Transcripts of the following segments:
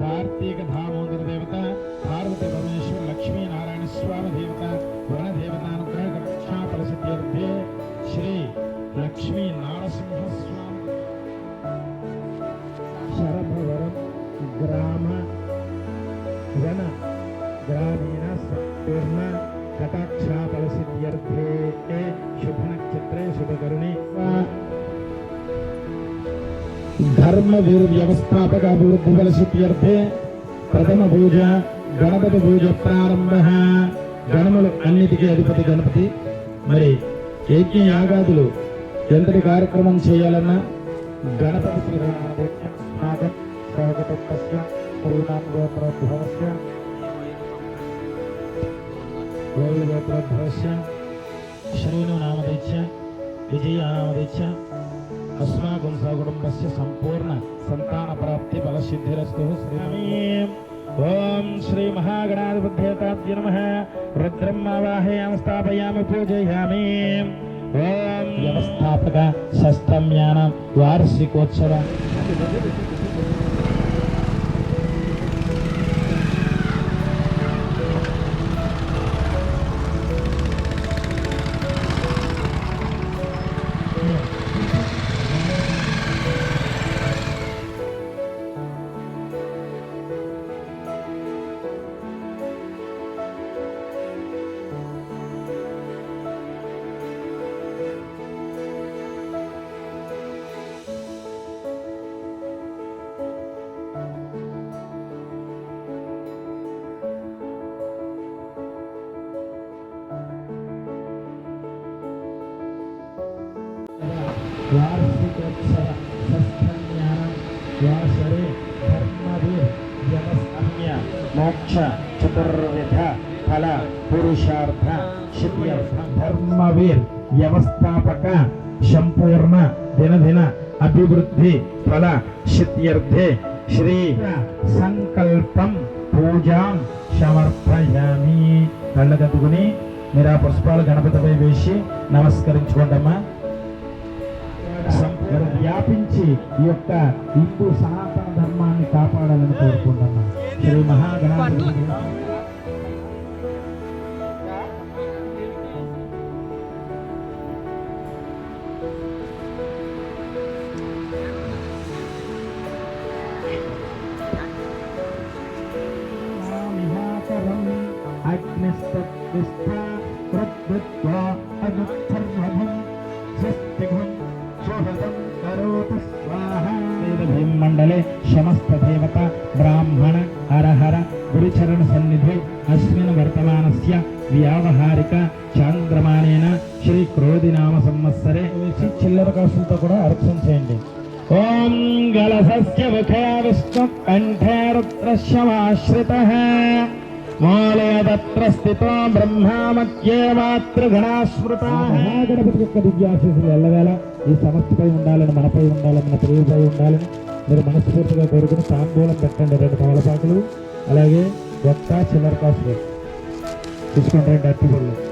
కార్తీక దామోదర దేవత పార్వతి పరమేశ్వర లక్ష్మీనారాయణ స్వామి దేవత వరణ దేవతానుగ్రహ కటాక్షాఫల శ్రీ లక్ష్మీ నారసింహ స్వామి శరభవరం గ్రామ వన గ్రామీణ సంపూర్ణ కటాక్షాఫల సిద్ధ్యర్థే శుభ నక్షత్రే శుభకరుణి. ధర్మ వీరు వ్యవస్థాపక అభివృద్ధి ఫలసిద్ధ్యర్థే ప్రథమ పూజ గణపతి పూజ ప్రారంభ. గణములు అన్నిటికీ అధిపతి గణపతి. మరి యజ్ఞ యాగాదులు ఎంతటి కార్యక్రమం చేయాలన్నా గణపతి శ్రీరామదేవం శ్రీను నామదైత్య విజయ అస్మాకం సకుటుంబస్య సంపూర్ణ సంతాన ప్రాప్తి ఫలసిద్ధిరస్తు ఓం శ్రీ మహాగణాధిపత్యేతాభ్య నమ రుద్రం ఆవాహయామి స్థాపయామి పూజయామి ఓం వ్యవస్థాపక షష్టమ్యాన వార్షికోత్సవ వార్షికోత్సవ ఫల పురుషార్థ సిద్ధ్యర్థ ధర్మవీర్ వ్యవస్థాపక సంపూర్ణ దినదిన అభివృద్ధి ఫల సిద్ధ్యర్థే శ్రీ సంకల్పం పూజాం సమర్పయామి. కళ్ళగద్దుకుని మీరు ఆ పుష్పాలు గణపతిపై వేసి నమస్కరించుకోండమ్మా. వ్యాపించి ఈ యొక్క హిందూ సనాతన ధర్మాన్ని కాపాడాలని కోరుకుంటున్నాం. శ్రీ మహాగణాధిపతి మండలే సమస్త దేవత బ్రాహ్మణ హరహర గురుచరణ సన్నిధి అస్మిన్ వర్తమానస్య వ్యావహారిక చాంద్రమానేన శ్రీ క్రోధి నామ సంవత్సరే వేసి చిల్లర కాసులతో కూడా అర్చన చేయండి. ఓం గలసస్య ముఖే విష్ణు కంఠే రుద్రశ్యమాశ్రిత మూలే తత్ర స్థితో బ్రహ్మా మధ్యే మహాగణపతి యొక్క దివ్యాశీసులు ఎల్లవేళ ఈ సమస్యపై ఉండాలని మనపై ఉండాలని మన ప్రియులపై ఉండాలని మీరు మనస్ఫూర్తిగా కోరుకుని తాంబూలం పెట్టండి రెండు తమలపాకులు అలాగే ఒక్క చిల్లర కాసులు తీసుకోండి రెండు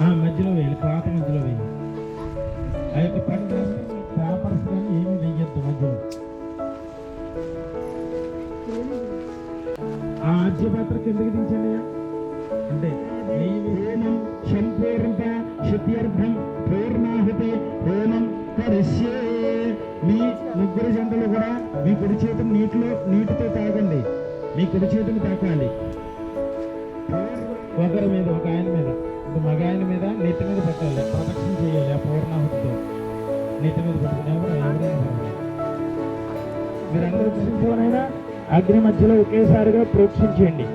మధ్యలో వేయాలి పాత మధ్యలో వేయాలి ఆ యొక్క పంట పేపర్స్ కానీ ఏమీ వేయద్దు మధ్యలో. ఆ ఆజ్యపాత్ర కిందకి దించండి అంటే సంపూర్ణ శుద్ధ్యర్థం పూర్ణాహుతి హోమం కరిష్యే. మీ ముగ్గురు జంటలు కూడా మీ కుడి చేతిని నీటిలో నీటితో తాగండి. మీ కుడి చేతిని తాకాలి. ఒకరి మీద ఒక ఆయన మీద. ఒక మగ మీద నెత్తి మీద పెట్టాలి. ప్రొటెక్షన్ చేయాలి. ఆ పూర్ణాహుతితో నెత్తి మీద పెట్టుకుని ఎవరు ఎవరైనా మీరందరూ చూసిపోనైనా అగ్ని మధ్యలో ఒకేసారిగా ప్రోక్షించండి.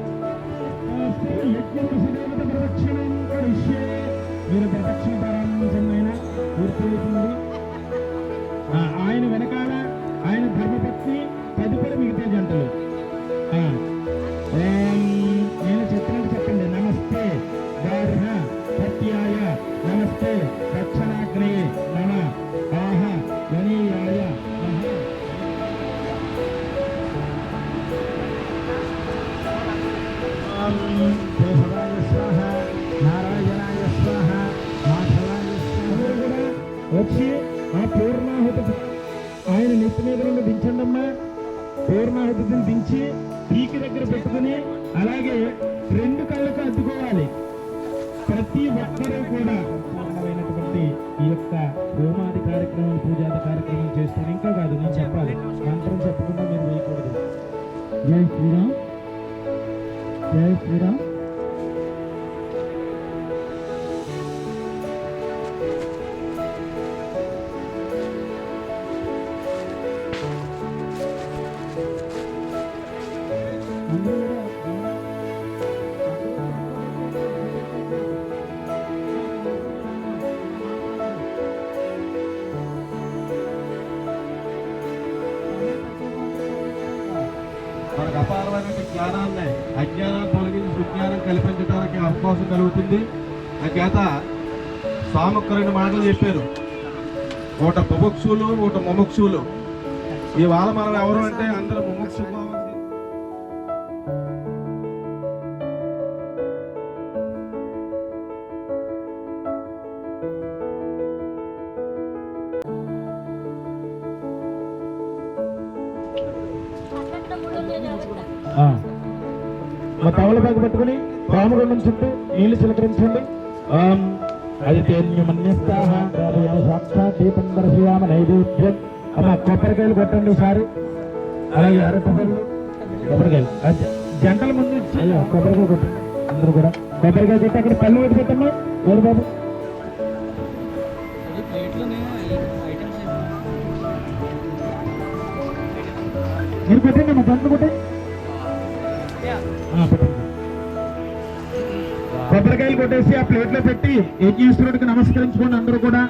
మీద నుండి దించండి అమ్మా పూర్ణాహుతిని దించి పీకి దగ్గర పెట్టుకుని అలాగే రెండు కళ్ళకు అద్దుకోవాలి. ప్రతి ఒక్కరూ కూడా కారణమైనటువంటి ఈ యొక్క హోమాది కార్యక్రమం పూజాది కార్యక్రమం చేస్తాను ఇంకా కాదు నేను చెప్పాలి. మంత్రం చెప్పకుండా మీరు వేయకూడదు. జై శ్రీరామ్. జై శ్రీరామ్. జ్ఞానాన్ని అజ్ఞానాన్ని తొలగించి సుజ్ఞానం కల్పించడానికి అవకాశం కలుగుతుంది. చేత స్వామి రెండు మాటలు చెప్పారు. ఒకట బుభుక్షులు ఒకట ముముక్షులు. ఇవాళ మనం ఎవరు అంటే అందరూ ముముక్షు చిలకరించండి ఓం దీపం దర్శయామ నైవేద్యం. అమ్మ కొబ్బరికాయలు కొట్టండి ఈసారి అలాగే అరటిపళ్ళు. కొబ్బరికాయలు. జంటల ముందు కొబ్బరికాయ కొట్టండి. అందరూ కూడా. కొబ్బరికాయ కొట్టి అక్కడ పళ్ళు పెట్టి పెట్టమ్మా. ఎవరు బాబు? మీరు పెట్టండి అమ్మా దండలు కొట్టండి. కొబ్బరికాయలు కొట్టేసి ఆ ప్లేట్లో పెట్టి యజ్ఞేశ్వరుడికి నమస్కరించుకోండి అందరూ కూడా.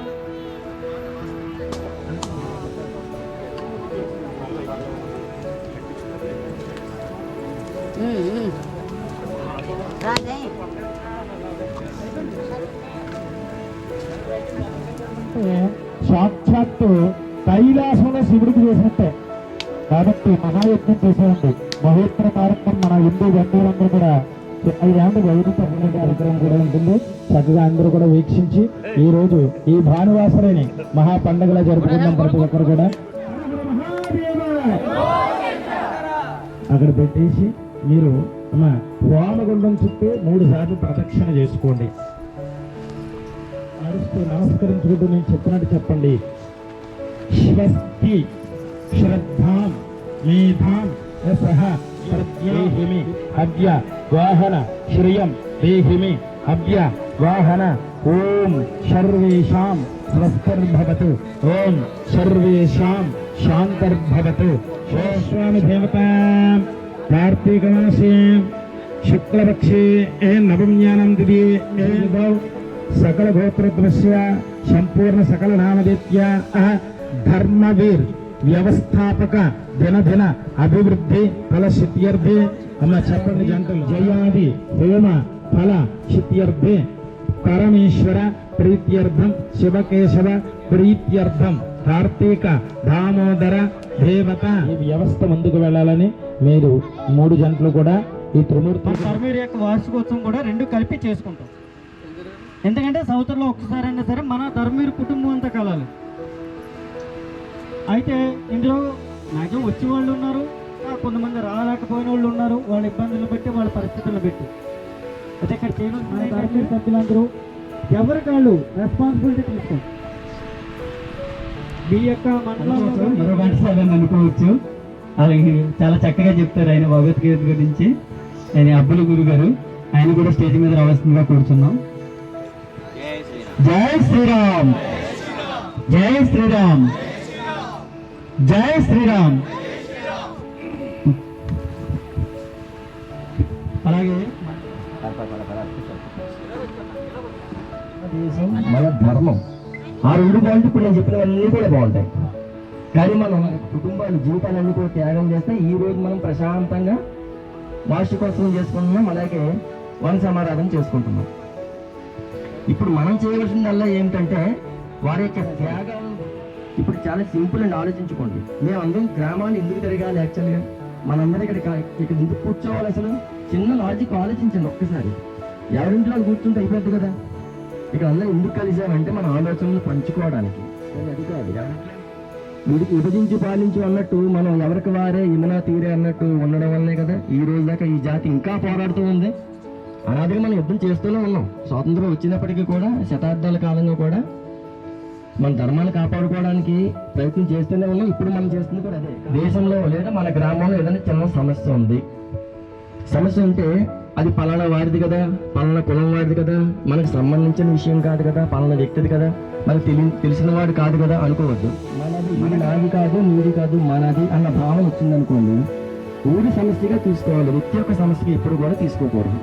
రాజే అంటే సాక్షాత్తు కైలాసంలో శివుడికి చేసినట్టే. కాబట్టి మహాయజ్ఞం చేసేయండి. మహోత్తర కార్యక్రమం మన హిందూ బంధువులందరూ కూడా ఐదేళ్ళు వైద్య తప్పని కార్యక్రమం కూడా ఉంటుంది. చక్కగా అందరూ కూడా వీక్షించి ఈ రోజు ఈ భానువాసరిని మహా పండుగలా జరుపుకుందాం ప్రతి ఒక్కరు కూడా అక్కడ పెట్టేసి మీరు అమ్మ హోమగుండం చుట్టూ మూడు సార్లు ప్రదక్షిణ చేసుకోండి. నడుస్తూ నమస్కరించుకుంటూ నేను చెప్పినట్టు చెప్పండి. స్వస్తి శ్రద్ధాం మేధాం రసః. ప్రద్యేహిమి అద్య వాహన శ్రియం దేహిమి అద్య వాహన ఓం సర్వేషాం స్వస్థర్భవతు ఓం సర్వేషాం శాంతర్భవతు. స్వామి దేవత కార్తీక మాసే శుక్లపక్షే ఏ నవమ్యానం దిది ఏ సకల గోత్రద్వస్య సంపూర్ణ సకల నామదిత్య ధర్మవీర్. వ్యవస్థాపక దినదిన అభివృద్ధి ఫల సిద్ధ్యర్థే. అమ్మ చెప్పండి జంటలు జయాది హోమ ఫల సిద్ధ్యర్థే. పరమేశ్వర ప్రీత్యర్థం శివకేశవ ప్రీత్యర్థం కార్తీక దామోదర దేవత. ఈ వ్యవస్థ ముందుకు వెళ్ళాలని మీరు మూడు జంటలు కూడా ఈ త్రిమూర్తి ధర్మవీర్ యొక్క వార్షికోత్సవం కూడా రెండు కలిపి చేసుకుంటాం. ఎందుకంటే సంవత్సరంలో ఒక్కసారి అయినా సరే మన ధర్మవీర్ కుటుంబం అంతా కలాలి అయితే ఇందులో మ్యాక్సిమం వచ్చే వాళ్ళు ఉన్నారు. కొంతమంది రాలేకపోయిన వాళ్ళు ఉన్నారు. వాళ్ళ ఇబ్బందులు బట్టి వాళ్ళ పరిస్థితులను బట్టి. అయితే ఇక్కడ చేయవలసిన ధర్మవీర్ సభ్యులందరూ ఎవరికి వాళ్ళు రెస్పాన్సిబిలిటీ తీసుకోండి మీ యొక్క అనుకోవచ్చు. అలాగే చాలా చక్కగా చెప్తారు ఆయన భగవద్గీత గురించి. ఆయన అబ్బుల గురు గారు ఆయన కూడా స్టేజ్ మీద రావాల్సిందిగా కూర్చున్నాం. జై శ్రీరామ్. జై శ్రీరామ్. జై శ్రీరామ్. అలాగే. మన ధర్మం. ఆ రెండు బాగుంటే ఇప్పుడు నేను చెప్పినవన్నీ కూడా బాగుంటాయి. కానీ మనం కుటుంబాలు జీవితాలన్నీ కూడా త్యాగం చేస్తే ఈ రోజు మనం ప్రశాంతంగా వార్షికోత్సవం చేసుకుంటున్నాం అలాగే వన సమారాధన చేసుకుంటున్నాం. ఇప్పుడు మనం చేయవలసిందల్లా ఏమిటంటే వారి యొక్క త్యాగం ఇప్పుడు చాలా సింపుల్ అండి ఆలోచించుకోండి. మేము అందరం గ్రామాన్ని ఎందుకు తిరగాలి యాక్చువల్గా మనందరూ ఇక్కడ ఇక్కడ ఎందుకు కూర్చోవాలి అసలు? చిన్న లాజిక్ ఆలోచించండి ఒక్కసారి. ఎవరింట్లో కూర్చుంటే అయిపోద్ది కదా? ఇక్కడ అందరూ ఎందుకు కలిసామంటే మన ఆలోచనలు పంచుకోవడానికి. అది కాదు. వీడికి విభజించి పాలించు అన్నట్టు మనం ఎవరికి వారే ఇమనా తీరే అన్నట్టు ఉండడం వల్లే కదా ఈ రోజు దాకా ఈ జాతి ఇంకా పోరాడుతూ ఉంది. అనాదిగా మనం యుద్ధం చేస్తూనే ఉన్నాం. స్వాతంత్రం వచ్చినప్పటికీ కూడా శతాబ్దాల కాలంగా కూడా మన ధర్మాన్ని కాపాడుకోవడానికి ప్రయత్నం చేస్తూనే ఉన్నాం. ఇప్పుడు మనం చేస్తుంది కూడా అదే. దేశంలో లేదా మన గ్రామంలో ఏదైనా చిన్న సమస్య ఉంది. సమస్య ఉంటే అది పలానా వాడిది కదా పలానా కులం వాడిది కదా మనకు సంబంధించిన విషయం కాదు కదా పలానా వ్యక్తిది కదా మనకు తెలి తెలిసిన వాడు కాదు కదా అనుకోవద్దు. మనది ఇది నాది కాదు నీది కాదు మనది అన్న భావన వచ్చిందనుకోండి ఊరి సమస్యగా తీసుకోవాలి. వ్యక్తి యొక్క సమస్యగా ఎప్పుడు కూడా తీసుకోకూడదు.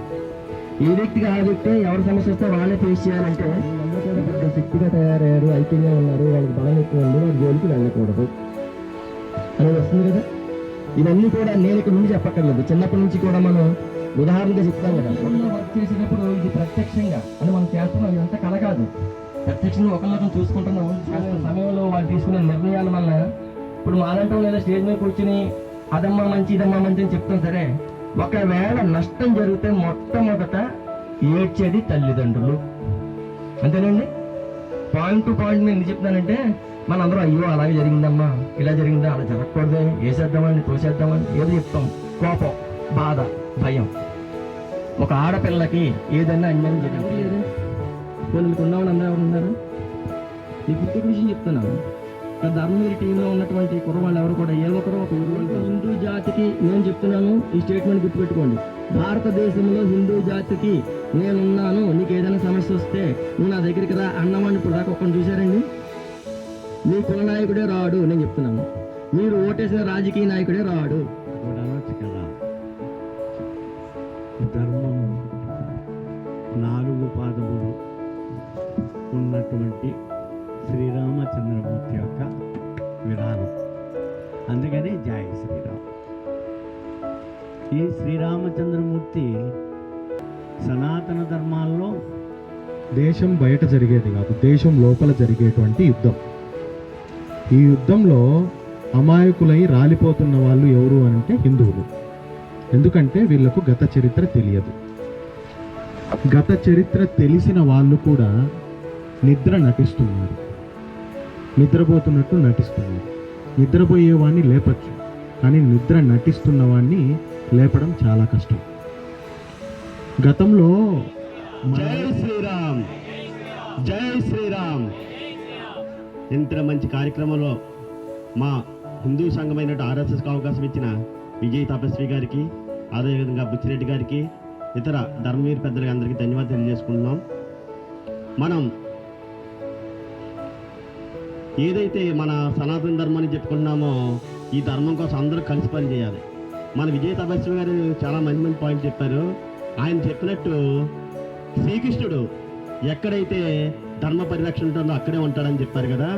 ఏ వ్యక్తికి ఆ వ్యక్తి ఎవరి సమస్య వస్తే వాళ్ళే ఫేస్ చేయాలంటే శక్తిగా తయారయ్యారు ఐక్యంగా ఉన్నారు వాళ్ళకి బలం ఎక్కువ ఉంది వాళ్ళ జోలికి వెళ్ళకూడదు. అనేది వస్తుంది కదా? ఇవన్నీ కూడా నేను ఇక్కడ నుండి చెప్పక్కర్లేదు. చిన్నప్పటి నుంచి కూడా మనం ఉదాహరణగా చెప్తాం కదా. వర్క్ చేసేటప్పుడు ఇది ప్రత్యక్షంగా. అంటే మనం చేస్తున్నాం ఇదంతా కల కాదు. ప్రత్యక్షంగా ఒకరినొకరు చూసుకుంటున్నాం. సమయంలో వాళ్ళు తీసుకునే నిర్ణయాల వల్ల ఇప్పుడు మాలంటాం లేదా స్టేజ్ మీద కూర్చుని అదమ్మా మంచి ఇదమ్మా మంచి అని చెప్తాం సరే ఒకవేళ నష్టం జరిగితే మొట్టమొదట ఏడ్చేది తల్లిదండ్రులు. అంతేనండి? పాయింట్ టు పాయింట్ నేను చెప్తానంటే మనందరూ అయ్యో అలాగే జరిగిందమ్మా ఇలా జరిగిందా అలా జరగకూడదే వేసేద్దామని తోసేద్దామని ఏదో చెప్తాం కోపం బాధ భయం. ఒక ఆడపిల్లకి ఏదైనా అన్యాయం జరిగింది వీళ్ళకి ఉన్నవాళ్ళు అందరూ ఎవరు ఉన్నారు? ఈ గుర్తు విషయం చెప్తున్నాను. ధర్మవీరి టీంలో ఉన్నటువంటి కుర్రవాళ్ళు ఎవరు కూడా ఏ ఒక్కరు ఒక. హిందూ జాతికి నేను చెప్తున్నాను ఈ స్టేట్మెంట్ గుర్తుపెట్టుకోండి. భారతదేశంలో హిందూ జాతికి నేనున్నాను. నీకు ఏదైనా సమస్య వస్తే నువ్వు నా దగ్గరికి రా అన్నవాడిని ఇప్పుడు దాకా ఒక్కరిని చూశారండి? మీ కుల నాయకుడే రాడు నేను చెప్తున్నాను. మీరు ఓటేసిన రాజకీయ నాయకుడే రాడు. ధర్మం నాలుగు పాదములు ఉన్నటువంటి శ్రీరామచంద్రమూర్తి యొక్క విధానం. అందుకని జై శ్రీరామ్. ఈ శ్రీరామచంద్రమూర్తి సనాతన ధర్మాల్లో దేశం బయట జరిగేది కాదు దేశం లోపల జరిగేటువంటి యుద్ధం. ఈ యుద్ధంలో అమాయకులై రాలిపోతున్న వాళ్ళు ఎవరు అంటే హిందువులు. ఎందుకంటే వీళ్ళకు గత చరిత్ర తెలియదు. గత చరిత్ర తెలిసిన వాళ్ళు కూడా నిద్ర నటిస్తున్నారు. నిద్రపోతున్నట్టు నటిస్తున్నారు. నిద్రపోయేవాడిని లేపచ్చు కానీ నిద్ర నటిస్తున్న వాడిని లేపడం చాలా కష్టం. గతంలో జై శ్రీరామ్. జై శ్రీరామ్. ఇంత మంచి కార్యక్రమంలో మా హిందూ సంఘమైన ఆర్ఎస్ఎస్కి అవకాశం ఇచ్చిన విజయ్ తపస్వి గారికి అదేవిధంగా బుచ్చిరెడ్డి గారికి ఇతర ధర్మవీర్ పెద్దలకి అందరికీ ధన్యవాదాలు తెలియజేసుకుంటున్నాం. మనం ఏదైతే మన సనాతన ధర్మాన్ని చెప్పుకున్నామో ఈ ధర్మం కోసం అందరూ కలిసి పనిచేయాలి. మన విజయ తపస్వి గారు చాలా మంచి మంచి పాయింట్ చెప్పారు. ఆయన చెప్పినట్టు శ్రీకృష్ణుడు ఎక్కడైతే ధర్మ పరిరక్షణ ఉంటుందో అక్కడే ఉంటాడని చెప్పారు కదా.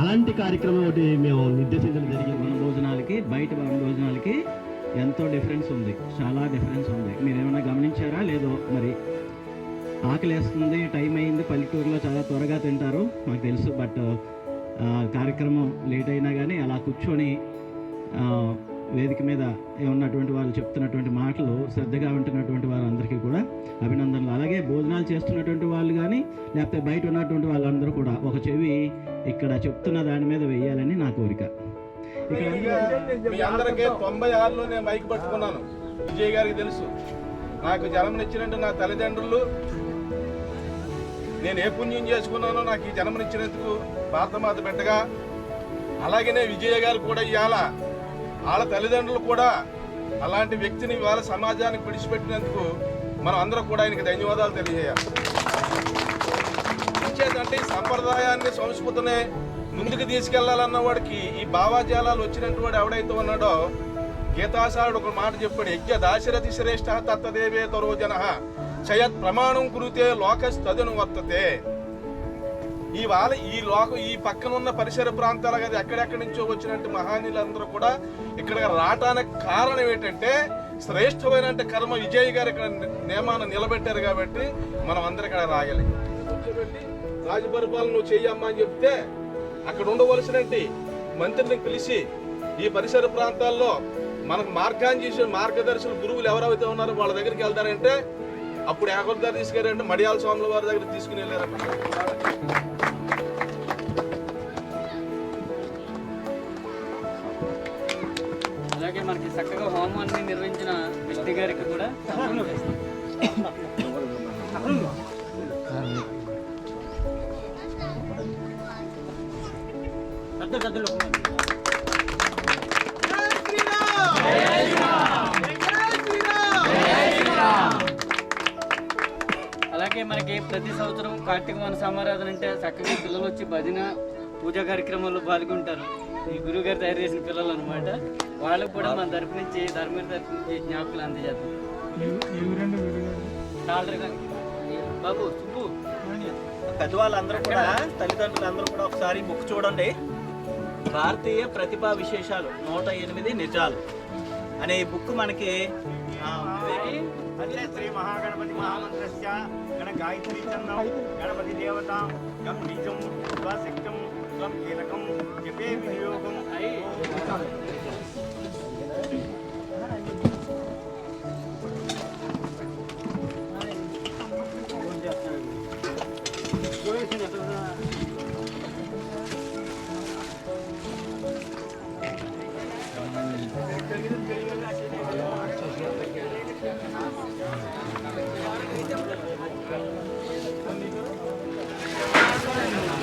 అలాంటి కార్యక్రమం ఒకటి మేము నిర్దేశించడం జరిగింది. మన భోజనాలకి బయట మన భోజనాలకి ఎంతో డిఫరెన్స్ ఉంది. చాలా డిఫరెన్స్ ఉంది. మీరు ఏమైనా గమనించారా? లేదో మరి ఆకలేస్తుంది టైం అయింది పల్లెటూరులో చాలా త్వరగా తింటారు. మాకు తెలుసు బట్ కార్యక్రమం లేట్ అయినా కానీ అలా కూర్చొని వేదిక మీద ఉన్నటువంటి వాళ్ళు చెప్తున్నటువంటి మాటలు శ్రద్ధగా వింటున్నటువంటి వారందరికీ కూడా అభినందనలు. అలాగే భోజనాలు చేస్తున్నటువంటి వాళ్ళు కానీ లేకపోతే బయట ఉన్నటువంటి వాళ్ళందరూ కూడా ఒక చెవి ఇక్కడ చెప్తున్న దాని మీద వేయాలని నా కోరిక. ఇక్కడ అందరికీ తొంభై ఆరులో నేను మైక్ పట్టుకున్నాను. విజయ్ గారికి తెలుసు. నాకు జన్మనిచ్చినట్టు నా తల్లిదండ్రులు. నేను ఏ పుణ్యం చేసుకున్నానో నాకు ఈ జన్మనిచ్చినందుకు భారతమాత బిడ్డగా అలాగనే విజయ గారు కూడా ఇవాళ వాళ్ళ తల్లిదండ్రులు కూడా అలాంటి వ్యక్తిని ఇవాళ సమాజానికి విడిచిపెట్టినందుకు మనం అందరం కూడా ఆయనకి ధన్యవాదాలు తెలియజేయాలి. ఇచ్చేదంటే ఈ సంప్రదాయాన్ని సంస్కృతిని ముందుకు తీసుకెళ్ళాలన్న వాడికి ఈ భావాజాలాలు వచ్చినట్టు వాడు ఎవడైతే ఉన్నాడో గీతాసారుడు ఒక మాట చెప్పాడు యజ్ఞ దాశరథి శ్రేష్ఠ తత్తదేవే తరో జన చయత్ ప్రమాణం కురితే లోకస్తదను వర్తతే ఈ వాళ్ళ ఈ లోక ఈ పక్కన ఉన్న పరిసర ప్రాంతాల కదా ఎక్కడెక్కడి నుంచో వచ్చినట్టు మహానీయులందరూ కూడా ఇక్కడ రావటానికి కారణం ఏంటంటే శ్రేష్టమైన కర్మ విజయ్ గారు ఇక్కడ నియమాన్ని నిలబెట్టారు కాబట్టి మనం అందరం ఇక్కడ రాగలి కూర్చోబెట్టి రాజపరిపాలన నువ్వు చెయ్యమ్మా అని చెప్తే అక్కడ ఉండవలసినటువంటి మంత్రిని పిలిచి ఈ పరిసర ప్రాంతాల్లో మనకు మార్గాన్ని చేసే మార్గదర్శులు గురువులు ఎవరైతే ఉన్నారో వాళ్ళ దగ్గరికి వెళ్తారంటే అప్పుడు ఎవరి గారు తీసుకెళ్ళారంటే మడియాల స్వాముల వారి దగ్గర తీసుకుని వెళ్ళారన్నమాట అలాగే మనకి చక్కగా హోమాన్ని నిర్వహించిన వ్యక్తి గారికి కూడా అలాగే మనకి ప్రతి సంవత్సరం కార్తీక మన సమారాధన అంటే చక్కగా పిల్లలు వచ్చి భజన పూజా కార్యక్రమాల్లో పాల్గొంటారు. ఈ గురువు గారు తయారు చేసిన పిల్లలు అనమాట వాళ్ళకు కూడా మన తరపు నుంచి ధర్మీర తరపు నుంచి జ్ఞాపకాలు అందజేస్తాం బాబు సుబ్బు. పెద్దవాళ్ళందరూ కూడా తల్లిదండ్రులు అందరూ కూడా ఒకసారి బుక్ చూడండి. భారతీయ ప్రతిభా విశేషాలు నూట ఎనిమిది నిజాలు. అనే ఈ బుక్ మనకి శ్రీ మహాగణపతి మహామంత్రస్య. గాయత్రీ చందం గణపతి దేవత గం బీజం స్వశక్తం స్వం కీలకం జపే వినియోగం.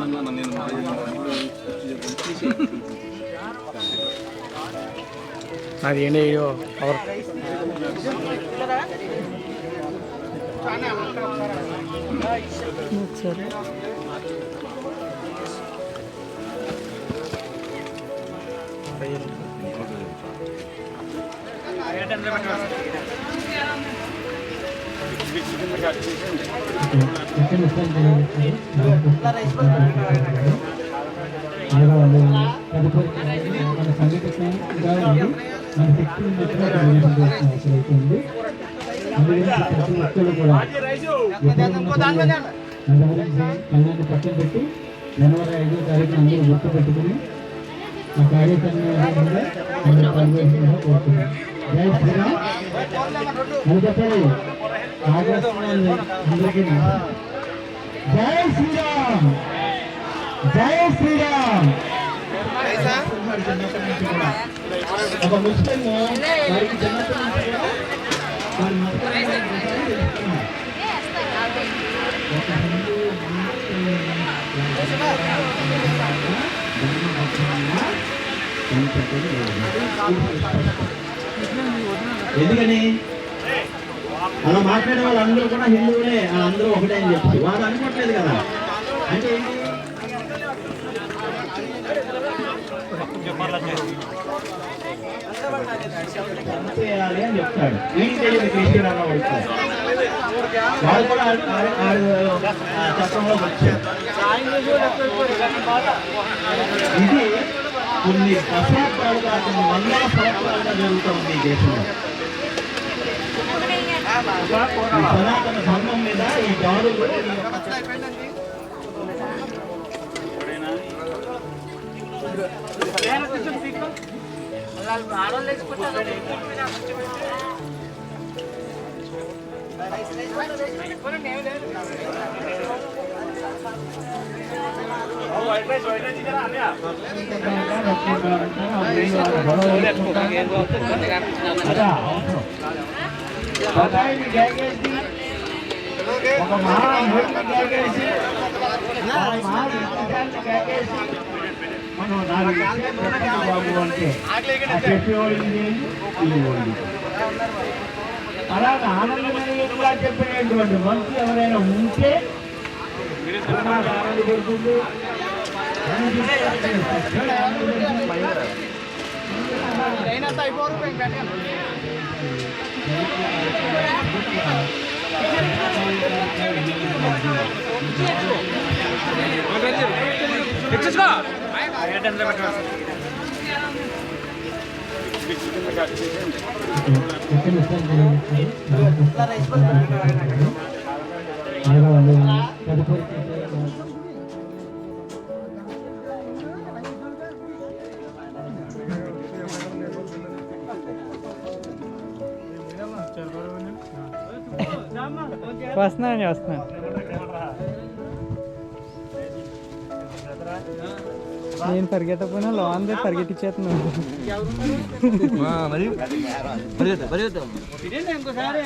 അഭിനന്ദനങ്ങൾ നന്ദി അറിയണേയോ അവർ അറിയട്ടെ మన శక్తిని బట్టి అవసరం అవుతుంది ప్రతి ఒక్కరు కూడా కళ్యాణి పక్కన పెట్టి జనవరి ఐదో తారీఖున అందరూ గుర్తు పెట్టుకుని ఆ కార్యక్రమంలో అందరూ కోరుతున్నాం జై శ్రీరామ్. అని చెప్పాలి జై శ్రీరామ్. జై శ్రీరామ్ ఒక ముస్లిం వారికి చిన్నప్పటి నుంచి ఎందుకని అలా మాట్లాడే వాళ్ళందరూ కూడా హిందువులే అందరూ ఒకటే అని చెప్పి వారు అనుకోవట్లేదు కదా. అంటే చేయాలి అని చెప్తాడు. ఏం తెలియదు క్రిస్టియన్ అన్న వాడు వాళ్ళు కూడా చట్టంలో వచ్చారు. ఇది కొన్ని దశాబ్దాలుగా కొన్ని వందల సంవత్సరాలుగా జరుగుతుంది ఈ దేశంలో. సనాతన ధర్మం మీద ఈ దాడులు అదే ఒక మహా నోటిని గ్యాగేసి ఒక మనం నాలుగు బాబు అంటే ఆ చెప్పేవాళ్ళు అలాగే ఆనందమయంగా చెప్పినటువంటి మనసు ఎవరైనా ఉంటే మనకు ఆనంద దొరుకుతుంది వస్తున్నానండి వస్తున్నాను నేను పరిగెత్తకపోయినా లోన్ పరిగెట్టించేస్తున్నాను ఇంకోసారి